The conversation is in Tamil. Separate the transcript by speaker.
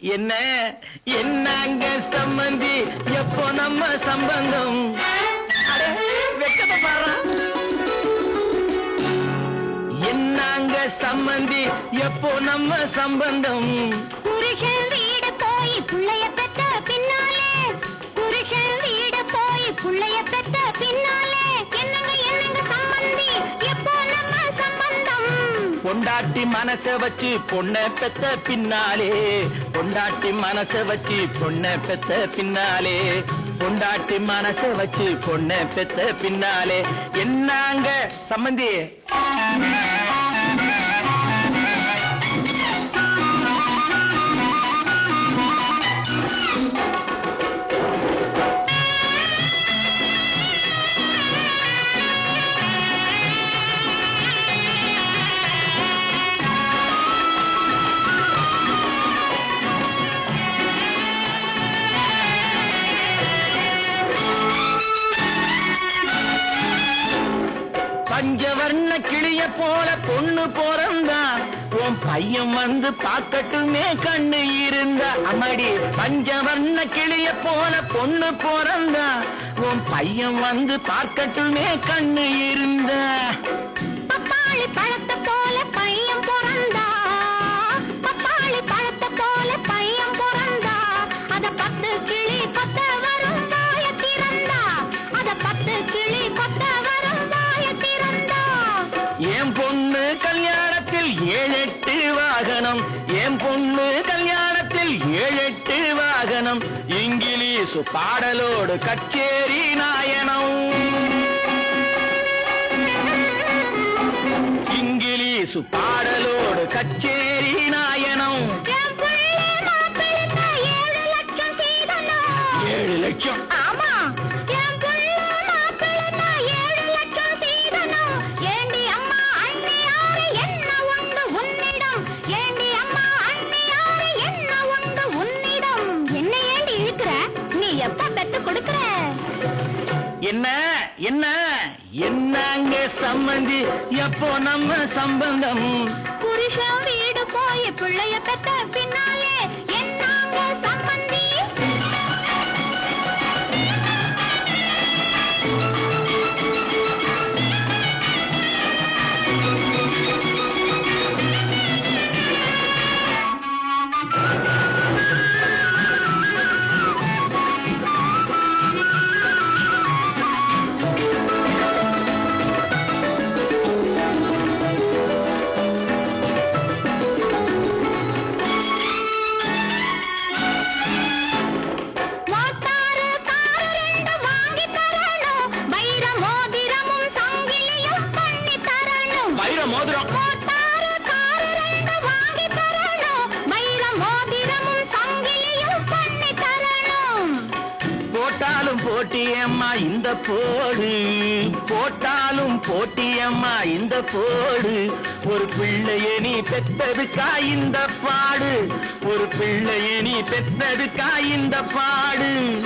Speaker 1: என்ன? என்னங்க சம்பந்தி? எப்போ நம்ம சம்பந்தம்? வெக்கத்தை என்னங்க சம்பந்தி? எப்போ நம்ம சம்பந்தம்?
Speaker 2: புருஷன் வீடு போய் பிள்ளைய பெற்ற பின்னாலே புருஷன்
Speaker 1: பொண்டாட்டி மனச வச்சு பொண்ண பெத்த பின்னாலே. பொண்டாட்டி மனச வச்சு பொண்ண பெத்த பின்னாலே. பொண்டாட்டி மனச வச்சு பொண்ண பெத்த பின்னாலே. என்னங்க சம்மந்தி கண்ண கிளிய போல பொண்ணு பிறந்தான் உன் பையன் வந்து பார்க்கட்டுமே கண்ணு இருந்தா. அம்மாடி பஞ்சவர்ண கிளிய போல பொண்ணு பிறந்தான் உன் பையன் வந்து பார்க்கட்டுமே கண்ணு இருந்த.
Speaker 2: பப்பாளி பழத்தை போல
Speaker 1: என் பொண்ணு கல்யாணத்தில் ஏழெட்டு வாகனம். இங்கிலீஷு பாடலோடு கச்சேரி நாயனம். இங்கிலீஷு பாடலோடு கச்சேரி
Speaker 2: எப்ப பெத்து கொடுக்கிற?
Speaker 1: என்ன என்ன என்னங்க சம்பந்தி எப்போ நம்ம சம்பந்தம்?
Speaker 2: புருஷன் வீடு போய் பிள்ளைய பெத்த பின்னாலே என்னாங்க சம்பந்தி தரணும்.
Speaker 1: போட்டாலும் போட்டியம்மா இந்த போடு. போட்டாலும் போட்டியம்மா இந்த போடு. ஒரு பிள்ளைய நீ பெத்ததுக்கா இந்த பாடு. ஒரு பிள்ளைய நீ பெத்ததுக்கா இந்த பாடு.